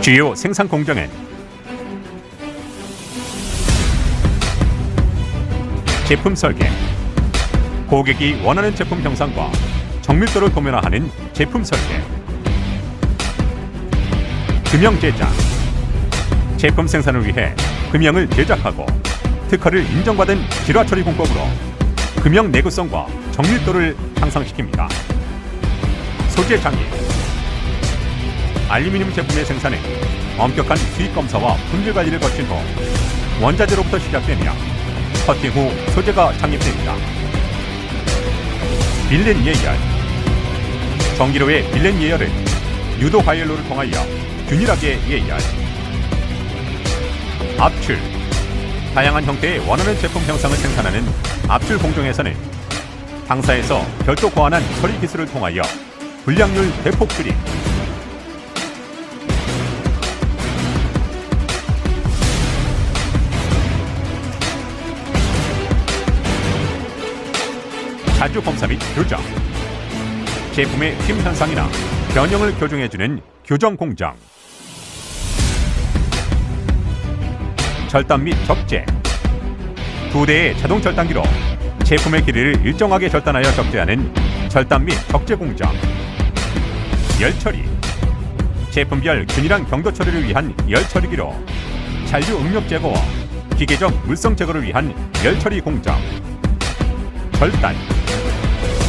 주요 생산 공정엔 제품 설계, 고객이 원하는 제품 형상과 정밀도를 도면화하는 제품 설계, 금형 제작, 제품 생산을 위해 금형을 제작하고 특허를 인정받은 질화 처리 공법으로 금형 내구성과 정밀도를 향상시킵니다. 소재 장애, 알루미늄 제품의 생산은 엄격한 수익 검사와 품질 관리를 거친 후 원자재로부터 시작되며 커팅 후 소재가 장립됩니다. 빌렌 예열. 전기로의 빌렌 예열은 유도 바이올로를 통하여 균일하게 예열. 압출. 다양한 형태의 원하는 제품 형상을 생산하는 압출 공정에서는 당사에서 별도 고안한 처리 기술을 통하여 불량률 대폭 줄임 자주 검사 및 교정. 제품의 힘 현상이나 변형을 교정해주는 교정 공정. 절단 및 적재. 두 대의 자동 절단기로 제품의 길이를 일정하게 절단하여 적재하는 절단 및 적재 공정. 열 처리. 제품별 균일한 경도 처리를 위한 열 처리기로 잔류 응력 제거와 기계적 물성 제거를 위한 열 처리 공정 절단.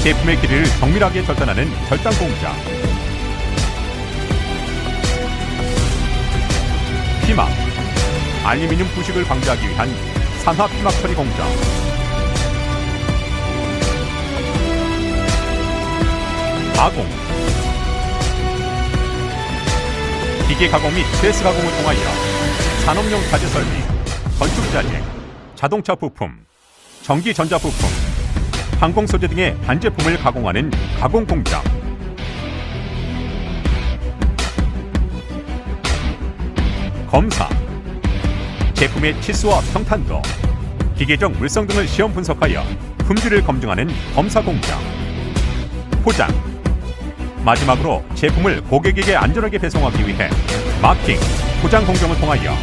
제품의 길이를 정밀하게 절단하는 절단 공정 피막. 알루미늄 부식을 방지하기 위한 산화 피막 처리 공정 가공. 기계 가공 및 프레스 가공을 통하여 산업용 자재 설비, 건축 자재, 자동차 부품, 전기 전자 부품, 항공 소재 등의 반제품을 가공하는 가공 공장. 검사 제품의 치수와 평탄도, 기계적 물성 등을 시험 분석하여 품질을 검증하는 검사 공장. 포장 마지막으로 제품을 고객에게 안전하게 배송하기 위해 마킹, 포장 공정을 통하여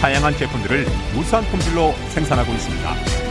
다양한 제품들을 우수한 품질로 생산하고 있습니다.